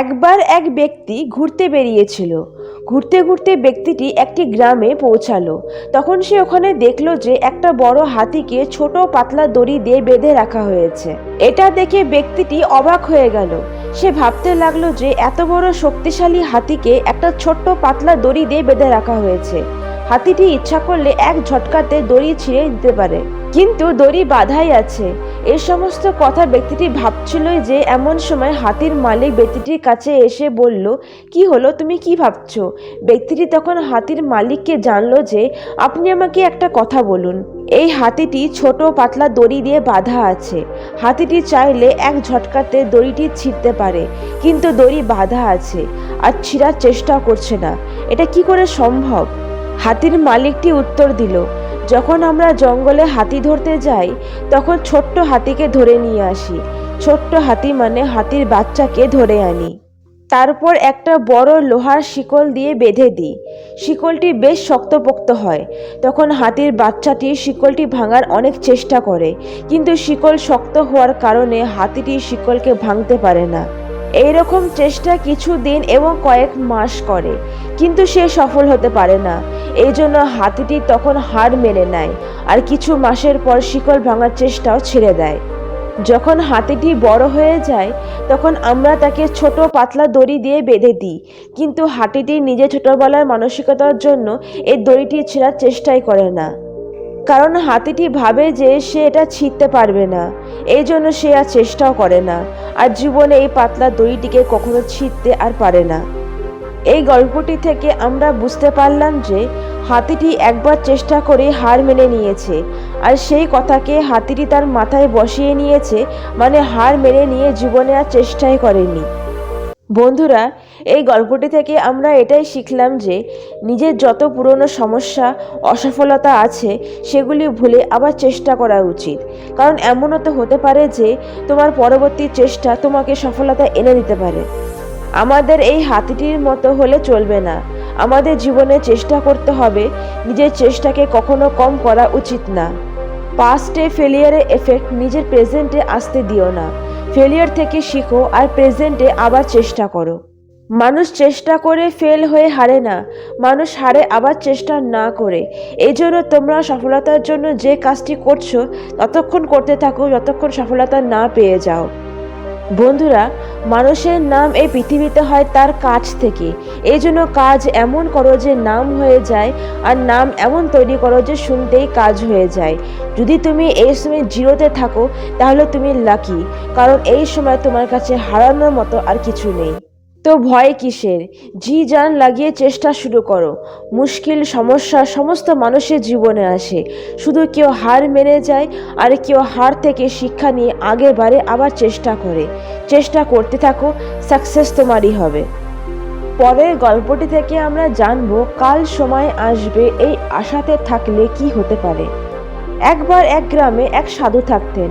একবার এক ব্যক্তি ঘুরতে বেরিয়েছিল। ঘুরতে ঘুরতে ব্যক্তিটি একটি গ্রামে পৌঁছালো। তখন সে ওখানে দেখল যে একটা বড় হাতিকে ছোট পাতলা দড়ি দিয়ে বেঁধে রাখা হয়েছে। এটা দেখে ব্যক্তিটি অবাক হয়ে গেল। সে ভাবতে লাগল যে এত বড় শক্তিশালী হাতিকে একটা ছোট্ট পাতলা দড়ি দিয়ে বেঁধে রাখা হয়েছে। হাতিটি ইচ্ছা করলে এক ঝটকাতে দড়ি ছিঁড়ে দিতে পারে। কিন্তু দড়ি বাধাই আছে। এ সমস্ত কথা ব্যক্তিটি ভাবছিলই যে এমন সময় হাতির মালিক ব্যক্তিটির কাছে এসে বলল, কি হলো? তুমি কি ভাবছ? ব্যক্তিটি তখন হাতির মালিককে জানলো যে, আপনি আমাকে একটা কথা বলুন। এই হাতিটি ছোট পাতলা দড়ি দিয়ে বাঁধা আছে। হাতিটি চাইলে এক ঝটকাতে দড়িটি ছিঁড়তে পারে, কিন্তু দড়ি বাঁধা আছে আর ছিঁড়ার চেষ্টা করছে না। এটা কি করে সম্ভব? হাতির মালিকটি উত্তর দিল, যখন আমরা জঙ্গলে হাতি ধরতে যাই, তখন ছোট্ট হাতিকে ধরে নিয়ে আসি। ছোট্ট হাতি মানে হাতির বাচ্চাকে ধরে আনি। তারপর একটা বড় লোহার শিকল দিয়ে বেঁধে দিই। শিকলটি বেশ শক্তপোক্ত হয়। তখন হাতির বাচ্চাটি শিকলটি ভাঙার অনেক চেষ্টা করে, কিন্তু শিকল শক্ত হওয়ার কারণে হাতিটি শিকলকে ভাঙতে পারে না। এইরকম চেষ্টা কিছু দিন এবং কয়েক মাস করে, কিন্তু সে সফল হতে পারে না। এই জন্য হাতিটি তখন হার মেনে নেয় আর কিছু মাসের পর শিকল ভাঙার চেষ্টাও ছেড়ে দেয়। যখন হাতিটি বড় হয়ে যায়, তখন আমরা তাকে ছোট পাতলা দড়ি দিয়ে বেঁধে দিই, কিন্তু হাতিটি নিজে ছোটবেলার মানসিকতার জন্য এই দড়িটি ছেঁড়ার চেষ্টাই করে না। কারণ হাতিটি ভাবে যে সে এটা ছিঁড়তে পারবে না। এই জন্য সে আর চেষ্টাও করে না। আর জীবনে এই পাতলা দড়িটিকে কখনো ছিঁড়তে আর পারে না। এই গল্পটি থেকে আমরা বুঝতে পারলাম যে হাতিটি একবার চেষ্টা করে হার মেনে নিয়েছে। আর সেই কথাকে হাতিটি তার মাথায় বসিয়ে নিয়েছে মানে হার মেনে নিয়ে জীবনে আর চেষ্টাই করেনি। বন্ধুরা, এই গল্পটি থেকে আমরা এটাই শিখলাম যে নিজের যত পুরনো সমস্যা, অসফলতা আছে, সেগুলি ভুলে আবার চেষ্টা করা উচিত। কারণ এমনও তো হতে পারে যে তোমার পরবর্তী চেষ্টা তোমাকে সফলতা এনে দিতে পারে। আমাদের এই হাতিটির মতো হলে চলবে না। আমাদের জীবনে চেষ্টা করতে হবে, নিজের চেষ্টাকে কখনো কম করা উচিত না। পাস্টে ফেলিয়ারের এফেক্ট নিজের প্রেজেন্টে আসতে দিও না। ফেলিয়ার থেকে শিখো আর প্রেজেন্টে আবার চেষ্টা করো। মানুষ চেষ্টা করে ফেল হয়ে হারে না, মানুষ হারে আবার চেষ্টা না করে। এই জন্য তোমরা সফলতার জন্য যে কাজটি করছ, ততক্ষণ করতে থাকো, যতক্ষণ সফলতা না পেয়ে যাও। বন্ধুরা মানুষের নাম এই পৃথিবীতে হয় তার কাজ থেকে। এই জন্য কাজ এমন করো যে নাম হয়ে যায় আর নাম এমন তৈরি করো যে শুনতেই কাজ হয়ে যায়। যদি তুমি এই সময় জিরোতে থাকো, তাহলে তুমি লাকি কারণ এই সময় তোমার কাছে হারানোর মতো আর কিছু নেই। তো ভয় কিসের? জি জান লাগিয়ে চেষ্টা শুরু করো। মুশকিল সমস্যা সমস্ত মানুষের জীবনে আসে। শুধু কেউ হার মেনে যায় আর কেউ হার থেকে শিক্ষা নিয়ে আগে বাড়ে আবার চেষ্টা করে। চেষ্টা করতে থাকো সাকসেস তোমারই হবে। পরের গল্পটি থেকে আমরা জানব কাল সময় আসবে এই আশাতে থাকলে কি হতে পারে। একবার এক গ্রামে এক সাধু থাকতেন।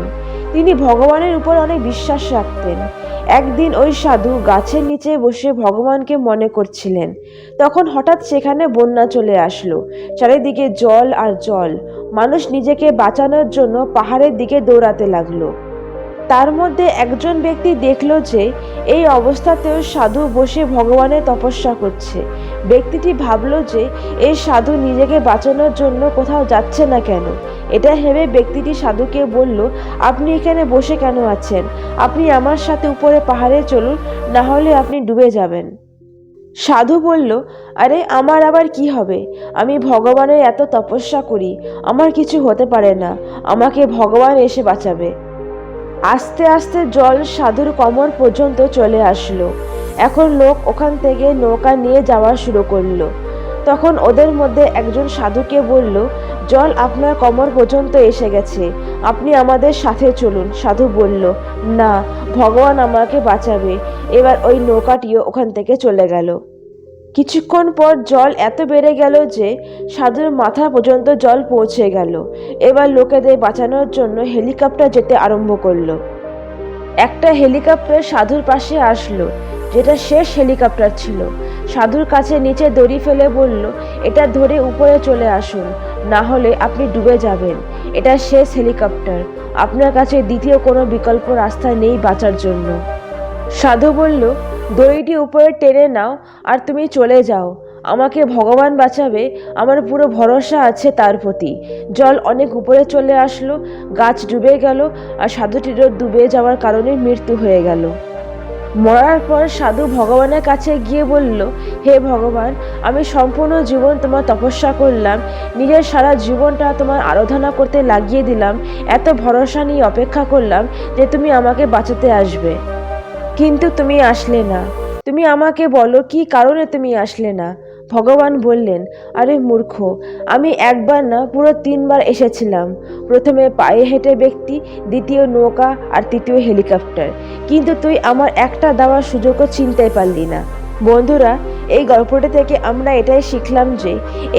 তিনি ভগবানের উপর অনেক বিশ্বাস রাখতেন। একদিন ওই সাধু গাছের নিচে বসে ভগবানকে মনে করছিলেন। তখন হঠাৎ সেখানে বন্যা চলে আসলো। চারিদিকে জল আর জল। মানুষ নিজেকে বাঁচানোর জন্য পাহাড়ের দিকে দৌড়াতে লাগল। তার মধ্যে একজন ব্যক্তি দেখল যে এই অবস্থাতেও সাধু বসে ভগবানের তপস্যা করছে। ব্যক্তিটি ভাবল যে এই সাধু নিজেকে বাঁচানোর জন্য কোথাও যাচ্ছে না কেন? এটা ভেবে ব্যক্তিটি সাধুকে বলল, আপনি এখানে বসে কেন আছেন? আপনি আমার সাথে উপরে পাহাড়ে চলুন, না হলে আপনি ডুবে যাবেন। সাধু বলল, আরে, আমার আবার কি হবে? আমি ভগবানের এত তপস্যা করি, আমার কিছু হতে পারে না। আমাকে ভগবান এসে বাঁচাবে। আস্তে আস্তে জল সাধুর কমর পর্যন্ত চলে আসলো। এখন লোক ওখান থেকে নৌকা নিয়ে যাওয়া শুরু করল। তখন ওদের মধ্যে একজন সাধুকে বলল, জল আপনার কমর পর্যন্ত এসে গেছে। আপনি আমাদের সাথে চলুন। সাধু বলল, না, ভগবান আমাকে বাঁচাবে। এবার ওই নৌকাটিও ওখান থেকে চলে গেল। কিছুক্ষণ পর জল এত বেড়ে গেল যে সাধুর মাথা পর্যন্ত জল পৌঁছে গেল। এবার লোকেদের বাঁচানোর জন্য হেলিকপ্টার যেতে আরম্ভ করল। একটা হেলিকপ্টার সাধুর পাশে আসলো, যেটা শেষ হেলিকপ্টার ছিল। সাধুর কাছে নিচে দড়ি ফেলে বলল, এটা ধরে উপরে চলে আসুন, না হলে আপনি ডুবে যাবেন। এটা শেষ হেলিকপ্টার। আপনার কাছে দ্বিতীয় কোনো বিকল্প রাস্তা নেই বাঁচার জন্য। সাধু বলল দড়িটি উপরে টেনে নাও আর তুমি চলে যাও। আমাকে ভগবান বাঁচাবে, আমার পুরো ভরসা আছে তার প্রতি। জল অনেক উপরে চলে আসলো, গাছ ডুবে গেল আর সাধুটিরও ডুবে যাওয়ার কারণে মৃত্যু হয়ে গেল। মরার পর সাধু ভগবানের কাছে গিয়ে বলল, হে ভগবান, আমি সম্পূর্ণ জীবন তোমার তপস্যা করলাম, নিজের সারা জীবনটা তোমার আরাধনা করতে লাগিয়ে দিলাম, এত ভরসা নিয়ে অপেক্ষা করলাম যে তুমি আমাকে বাঁচাতে আসবে। কিন্তু তুমি আসলে না। তুমি আমাকে বলো, কি কারণে তুমি আসলে না? ভগবান বললেন, আরে মূর্খ, আমি একবার না পুরো তিনবার এসেছিলাম। প্রথমে পায়ে হেঁটে ব্যক্তি, দ্বিতীয় নৌকা আর তৃতীয় হেলিকপ্টার। কিন্তু তুই আমার একটা দেওয়ার সুযোগও চিনতে পারলি না। বন্ধুরা, এই গল্পটা থেকে আমরা এটাই শিখলাম যে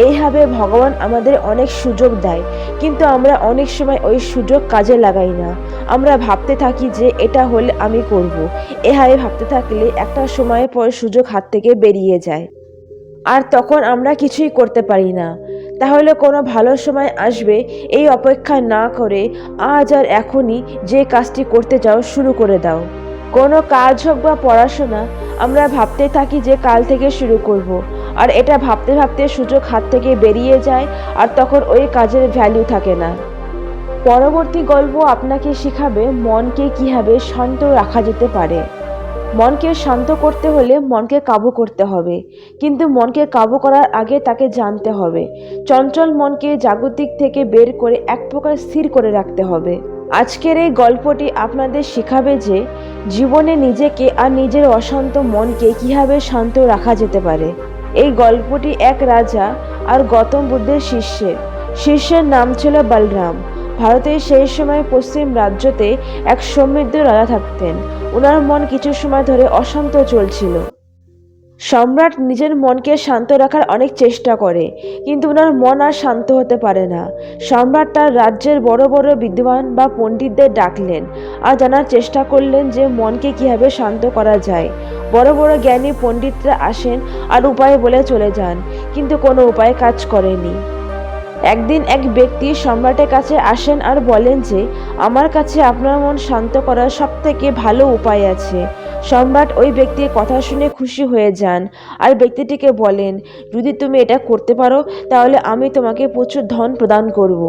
এইভাবে ভগবান আমাদের অনেক সুযোগ দেয়, কিন্তু আমরা অনেক সময় ওই সুযোগ কাজে লাগাই না। আমরা ভাবতে থাকি যে এটা হলে আমি করব। এভাবে ভাবতে থাকলে একটা সময় পর সুযোগ হাত থেকে বেরিয়ে যায়। আর তখন আমরা কিছুই করতে পারি না। তাহলে কোনো ভালো সময় আসবে এই অপেক্ষা না করে আজ আর এখনই যে কাজটি করতে যাও, শুরু করে দাও। কোনো কাজ হোক বা পড়াশোনা, আমরা ভাবতে থাকি যে কাল থেকে শুরু করব। আর এটা ভাবতে ভাবতে সুযোগ হাত থেকে বেরিয়ে যায় আর তখন ওই কাজের ভ্যালু থাকে না। পরবর্তী গল্প আপনাকে শেখাবে মনকে কীভাবে শান্ত রাখা যেতে পারে। মনকে শান্ত করতে হলে মনকে কাবু করতে হবে। কিন্তু মনকে কাবু করার আগে তাকে জানতে হবে। চঞ্চল মনকে জাগতিক থেকে বের করে এক প্রকার স্থির করে রাখতে হবে। আজকের এই গল্পটি আপনাদের শেখাবে যে জীবনে নিজেকে আর নিজের অশান্ত মনকে কীভাবে শান্ত রাখা যেতে পারে। এই গল্পটি এক রাজা আর গৌতম বুদ্ধের শিষ্যের। শিষ্যের নাম ছিল বলরাম। ভারতের সেই সময় পশ্চিম রাজ্যতে এক সমৃদ্ধ রাজা থাকতেন। ওনার মন কিছু সময় ধরে অশান্ত চলছিল। সম্রাট নিজের মনকে শান্ত রাখার অনেক চেষ্টা করে, কিন্তু ওনার মন আর শান্ত হতে পারে না। সম্রাট তার রাজ্যের বড় বড় বিদ্বান বা পণ্ডিতদের ডাকলেন আর জানার চেষ্টা করলেন যে মনকে কীভাবে শান্ত করা যায়। বড় বড় জ্ঞানী পণ্ডিতরা আসেন আর উপায় বলে চলে যান, কিন্তু কোনো উপায় কাজ করেনি। একদিন এক ব্যক্তি সম্রাটের কাছে আসেন আর বলেন যে, আমার কাছে আপনার মন শান্ত করার সব থেকে ভালো উপায় আছে। সম্রাট ওই ব্যক্তির কথা শুনে খুশি হয়ে যান। আর ব্যক্তিটিকে বলেন, যদি তুমি এটা করতে পারো, তাহলে আমি তোমাকে প্রচুর ধন প্রদান করব।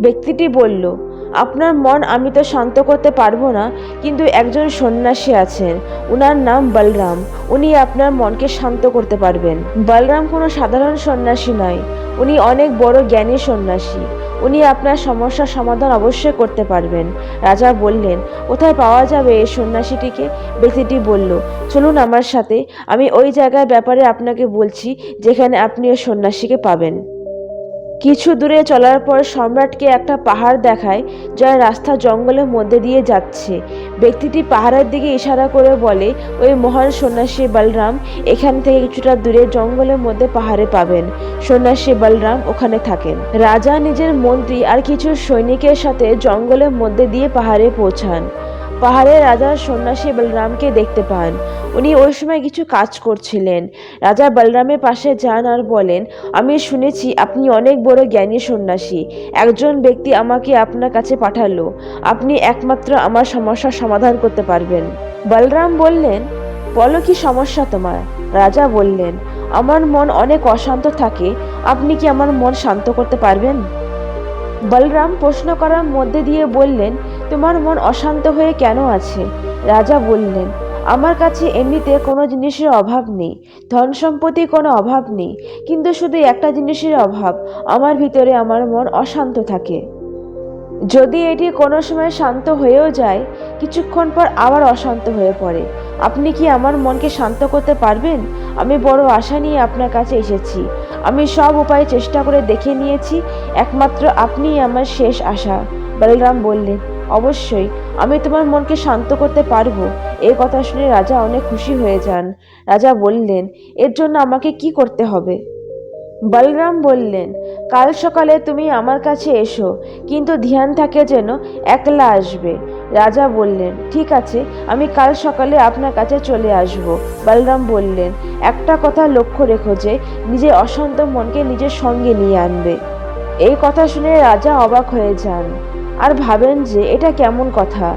ব্যক্তিটি বলল, আপনার মন আমি তো শান্ত করতে পারব না, কিন্তু একজন সন্ন্যাসী আছেন। উনার নাম বলরাম। উনি আপনার মনকে শান্ত করতে পারবেন। বলরাম কোনো সাধারণ সন্ন্যাসী নয়। উনি অনেক বড় জ্ঞানী সন্ন্যাসী। উনি আপনার সমস্যার সমাধান অবশ্যই করতে পারবেন। রাজা বললেন, কোথায় পাওয়া যাবে এই সন্ন্যাসীটিকে? ব্যক্তিটি বলল, চলুন আমার সাথে। আমি ওই জায়গার ব্যাপারে আপনাকে বলছি, যেখানে আপনি ওই সন্ন্যাসীকে পাবেন। কিছু দূরে চলার পর সম্রাটকে একটা পাহাড় দেখায় যার রাস্তা জঙ্গলের মধ্যে দিয়ে যাচ্ছে। ব্যক্তিটি পাহাড়ের দিকে ইশারা করে বলে, ওই মহান সন্ন্যাসী বলরাম, এখান থেকে কিছুটা দূরে জঙ্গলের মধ্যে পাহাড়ে পাবেন। সন্ন্যাসী বলরাম ওখানে থাকেন। রাজা নিজের মন্ত্রী আর কিছু সৈনিকের সাথে জঙ্গলের মধ্যে দিয়ে পাহাড়ে পৌঁছান। পাহাড়ে রাজা সন্ন্যাসী বলরামকে দেখতে পান। উনি ওই সময় কিছু কাজ করছিলেন। রাজা বলরামের পাশে যান আর বলেন, আমি শুনেছি আপনি অনেক বড় জ্ঞানী সন্ন্যাসী। একজন ব্যক্তি আমাকে আপনার কাছে পাঠালো। আপনি একমাত্র আমার সমস্যার সমাধান করতে পারবেন। বলরাম বললেন, বলো কি সমস্যা তোমার? রাজা বললেন, আমার মন অনেক অশান্ত থাকে। আপনি কি আমার মন শান্ত করতে পারবেন? বলরাম প্রশ্ন করার মধ্যে দিয়ে বললেন তোমার মন অশান্ত হয়ে কেন আছে? রাজা বললেন, আমার কাছে এমনিতে কোনো জিনিসের অভাব নেই, ধন সম্পত্তি কোনো অভাব নেই, কিন্তু শুধু একটা জিনিসের অভাব, আমার ভিতরে আমার মন অশান্ত থাকে। যদি এটি কোনো সময় শান্ত হয়েও যায়, কিছুক্ষণ পর আবার অশান্ত হয়ে পড়ে। আপনি কি আমার মনকে শান্ত করতে পারবেন? আমি বড় আশা নিয়ে আপনার কাছে এসেছি। আমি সব উপায় চেষ্টা করে দেখে নিয়েছি, একমাত্র আপনিই আমার শেষ আশা। বলরাম বললেন অবশ্যই, আমি তোমার মনকে শান্ত করতে পারব। এই কথা শুনে রাজা অনেক খুশি হয়ে যান। রাজা বললেন, এর জন্য আমাকে কি করতে হবে? বলরাম বললেন, কাল সকালে তুমি আমার কাছে এসো, কিন্তু ধ্যান থাকে যেন একলা আসবে। রাজা বললেন, ঠিক আছে, আমি কাল সকালে আপনার কাছে চলে আসব। বলরাম বললেন, একটা কথা লক্ষ্য রেখো যে, নিজের অশান্ত মনকে নিজের সঙ্গে নিয়ে আনবে। এই কথা শুনে রাজা অবাক হয়ে যান। আর ভাবেন যে এটা কেমন কথা।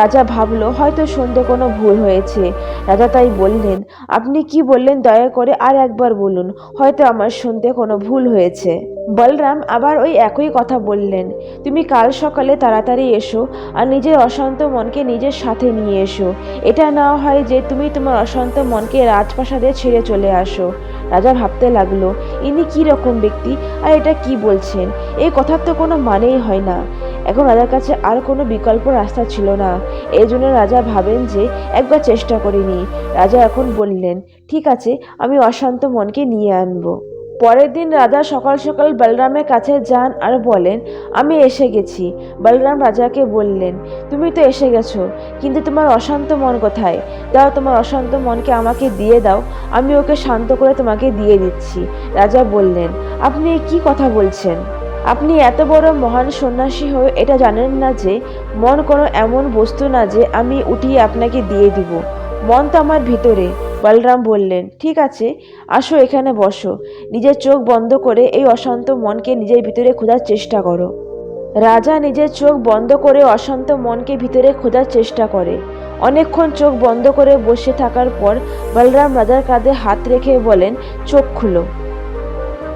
রাজা ভাবলো, হয়তো সন্ধে কোনো ভুল হয়েছে। রাজা তাই বললেন, আপনি কি বললেন দয়া করে আর একবার বলুন, হয়তো আমার শুনতে কোনো ভুল হয়েছে। বলরাম আবার ওই একই কথা বললেন, তুমি কাল সকালে তাড়াতাড়ি এসো আর নিজের অশান্ত মনকে নিজের সাথে নিয়ে এসো। এটা না হয় যে তুমি তোমার অশান্ত মনকে রাজপ্রাসাদে ছেড়ে চলে আসো। রাজা ভাবতে লাগল, ইনি কি রকম ব্যক্তি আর এটা কি বলছেন? এই কথার তো কোনো মানেই হয় না। এখন রাজার কাছে আর কোনো বিকল্প রাস্তা ছিল না। এই জন্য রাজা ভাবেন যে একবার চেষ্টা করিনি রাজা এখন বললেন, ঠিক আছে, আমি অশান্ত মনকে নিয়ে আনব। পরের দিন রাজা সকাল সকাল বলরামের কাছে যান আর বলেন, আমি এসে গেছি। বলরাম রাজাকে বললেন, তুমি তো এসে গেছো, কিন্তু তোমার অশান্ত মন কোথায়? দাও, তোমার অশান্ত মনকে আমাকে দিয়ে দাও, আমি ওকে শান্ত করে তোমাকে দিয়ে দিচ্ছি। রাজা বললেন, আপনি কি কথা বলছেন? আপনি এত বড় মহান সন্ন্যাসী হয়ে এটা জানেন না যে, মন কোনো এমন বস্তু না যে আমি উঠিয়ে আপনাকে দিয়ে দিব। মন তো আমার ভিতরে, বলরাম বললেন। ঠিক আছে, আসো এখানে বসো। নিজের চোখ বন্ধ করে এই অশান্ত মনকে নিজের ভিতরে খোঁজার চেষ্টা করো। রাজা নিজের চোখ বন্ধ করে অশান্ত মনকে ভিতরে খোঁজার চেষ্টা করে। অনেকক্ষণ চোখ বন্ধ করে বসে থাকার পর বলরাম রাজার কাঁধে হাত রেখে বলেন, চোখ খুলো।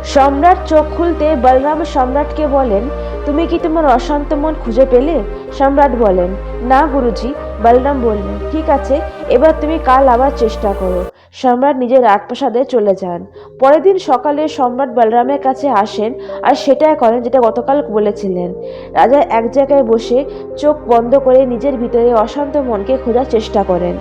সম্রাট চোখ খুলতে বলরাম সম্রাটকে বলেন, তুমি কি তোমার অশান্ত মন খুঁজে পেলে? সম্রাট বলেন, না গুরুজি। বলরাম বললেন, ঠিক আছে, এবার তুমি কাল আবার চেষ্টা করো। সম্রাট নিজের রাজপ্রাসাদে চলে যান। পরের দিন সকালে সম্রাট বলরামের কাছে আসেন আর সেটাই করেন যেটা গতকাল বলেছিলেন। রাজা এক জায়গায় বসে চোখ বন্ধ করে নিজের ভিতরে অশান্ত মনকে খোঁজার চেষ্টা করেন।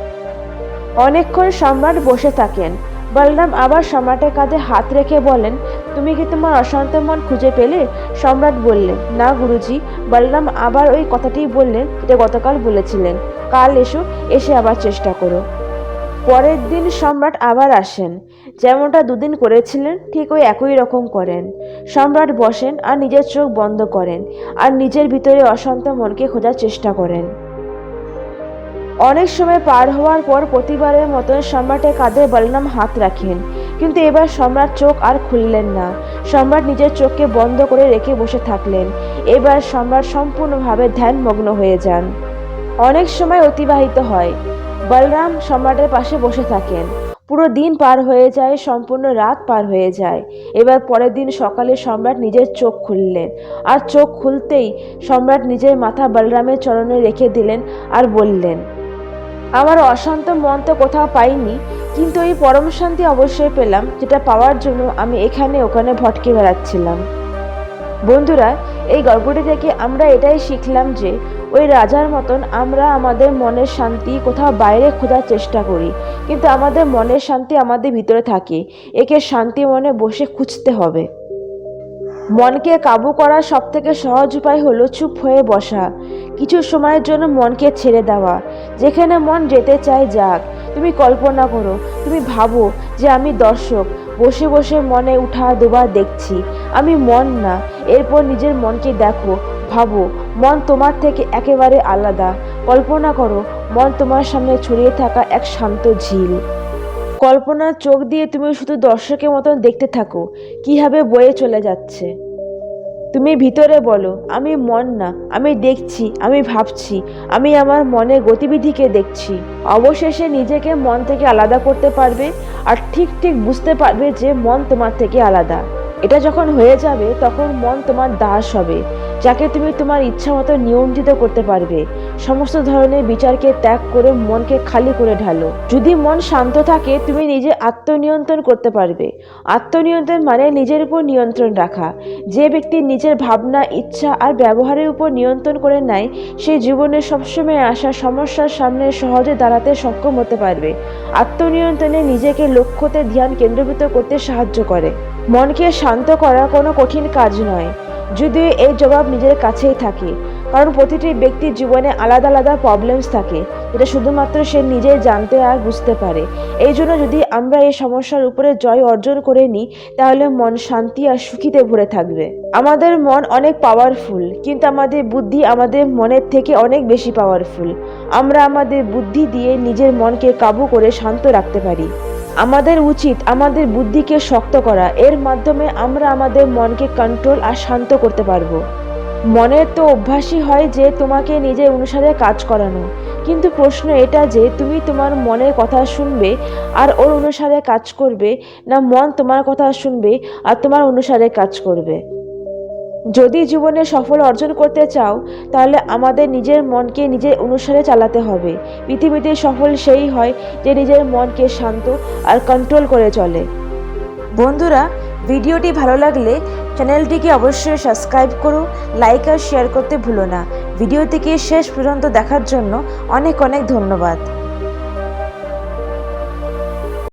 অনেকক্ষণ সম্রাট বসে থাকেন। বলরাম আবার সম্রাটের কাঁধে হাত রেখে বলেন তুমি কি তোমার অশান্ত মন খুঁজে পেলে? সম্রাট বললেন, না গুরুজি। বলরাম আবার ওই কথাটিই বললেন, যেটা গতকাল বলেছিলেন, কাল এসো, এসে আবার চেষ্টা করো। পরের দিন সম্রাট আবার আসেন। যেমনটা দুদিন করেছিলেন, ঠিক ওই একই রকম করেন। সম্রাট বসেন আর নিজের চোখ বন্ধ করেন আর নিজের ভিতরে অশান্ত মনকে খোঁজার চেষ্টা করেন। অনেক সময় পার হওয়ার পর প্রতিবারের মতন সম্রাটের কাঁধে বলরাম হাত রাখেন। কিন্তু এবার সম্রাট চোখ আর খুললেন না। সম্রাট নিজের চোখকে বন্ধ করে রেখে বসে থাকলেন। এবার সম্রাট সম্পূর্ণভাবে ধ্যানমগ্ন হয়ে যান। অনেক সময় অতিবাহিত হয়। বলরাম সম্রাটের পাশে বসে থাকেন। পুরো দিন পার হয়ে যায়, সম্পূর্ণ রাত পার হয়ে যায়। এবার পরের দিন সকালে সম্রাট নিজের চোখ খুললেন। আর চোখ খুলতেই সম্রাট নিজের মাথা বলরামের চরণে রেখে দিলেন আর বললেন আমার অশান্ত মন তো কোথাও পাইনি, কিন্তু এই পরম শান্তি অবশ্যই পেলাম, যেটা পাওয়ার জন্য আমি এখানে ওখানে ভটকে বেড়াচ্ছিলাম। বন্ধুরা, এই গল্পটি থেকে আমরা এটাই শিখলাম যে, ওই রাজার মতন আমরা আমাদের মনের শান্তি কোথাও বাইরে খোঁজার চেষ্টা করি, কিন্তু আমাদের মনের শান্তি আমাদের ভিতরে থাকে, একে শান্তি মনে বসে খুঁজতে হবে। মনকে কাবু করার সব থেকে সহজ উপায় হলো চুপ হয়ে বসা। কিছু সময়ের জন্য মনকে ছেড়ে দেওয়া। যেখানে মন যেতে চায় যাক। তুমি কল্পনা করো, তুমি ভাবো যে আমি দর্শক। বসে বসে মনে উঠা দুবার দেখছি। আমি মন না, এরপর নিজের মনকে দেখো, ভাবো, মন তোমার থেকে একেবারে আলাদা। কল্পনা করো, মন তোমার সামনে ছড়িয়ে থাকা এক শান্ত ঝিল। কল্পনার চোখ দিয়ে তুমি শুধু দর্শকের মতন দেখতে থাকো, কীভাবে বয়ে চলে যাচ্ছে। তুমি ভিতরে বলো, আমি মন না, আমি দেখছি, আমি ভাবছি, আমি আমার মনের গতিবিধিকে দেখছি। অবশেষে নিজেকে মন থেকে আলাদা করতে পারবে আর ঠিক ঠিক বুঝতে পারবে যে মন তোমার থেকে আলাদা। এটা যখন হয়ে যাবে, তখন মন তোমার দাস হবে। যাকে তুমি তোমার ইচ্ছা মতো নিয়ন্ত্রিত করতে পারবে। সমস্ত ধরনের বিচারকে ত্যাগ করে মনকে খালি করে ঢালো। যদি মন শান্ত থাকে, তুমি নিজে আত্মনিয়ন্ত্রণ করতে পারবে। আত্মনিয়ন্ত্রণ মানে নিজের উপর নিয়ন্ত্রণ রাখা। যে ব্যক্তি নিজের ভাবনা, ইচ্ছা আর ব্যবহারের উপর নিয়ন্ত্রণ করে নেয়, সে জীবনে সবসময় আসা সমস্যার সামনে সহজে দাঁড়াতে সক্ষম হতে পারবে। আত্মনিয়ন্ত্রণে নিজেকে লক্ষ্যতে ধ্যান কেন্দ্রীভূত করতে সাহায্য করে। মনকে শান্ত করা কোনো কঠিন কাজ নয়। যদিও এই জবাব নিজের কাছেই থাকে, কারণ প্রতিটি ব্যক্তির জীবনে আলাদা আলাদা প্রবলেমস থাকে যেটা শুধুমাত্র সে নিজে জানতে আর বুঝতে পারে। এই জন্য যদি আমরা এই সমস্যার উপরে জয় অর্জন করে নিই, তাহলে মন শান্তি আর সুখীতে ভরে থাকবে। আমাদের মন অনেক পাওয়ারফুল কিন্তু আমাদের বুদ্ধি আমাদের মনের থেকে অনেক বেশি পাওয়ারফুল আমরা আমাদের বুদ্ধি দিয়ে নিজের মনকে কাবু করে শান্ত রাখতে পারি। আমাদের উচিত আমাদের বুদ্ধিকে শক্ত করা। এর মাধ্যমে আমরা আমাদের মনকে কন্ট্রোল আর শান্ত করতে পারব। মনের তো অভ্যাসই হয় যে তোমাকে নিজের অনুসারে কাজ করানো। কিন্তু প্রশ্ন এটা যে তুমি তোমার মনের কথা শুনবে আর ওর অনুসারে কাজ করবে না মন তোমার কথা শুনবে আর তোমার অনুসারে কাজ করবে। যদি জীবনে সফল অর্জন করতে চাও, তাহলে আমাদের নিজের মনকে নিজের অনুসারে চালাতে হবে। পৃথিবীতে সফল সেই হয় যে নিজের মনকে শান্ত আর কন্ট্রোল করে চলে। বন্ধুরা, ভিডিওটি ভালো লাগলে চ্যানেলটিকে অবশ্যই সাবস্ক্রাইব করো লাইক আর শেয়ার করতে ভুলো না। ভিডিওটিকে শেষ পর্যন্ত দেখার জন্য অনেক অনেক ধন্যবাদ।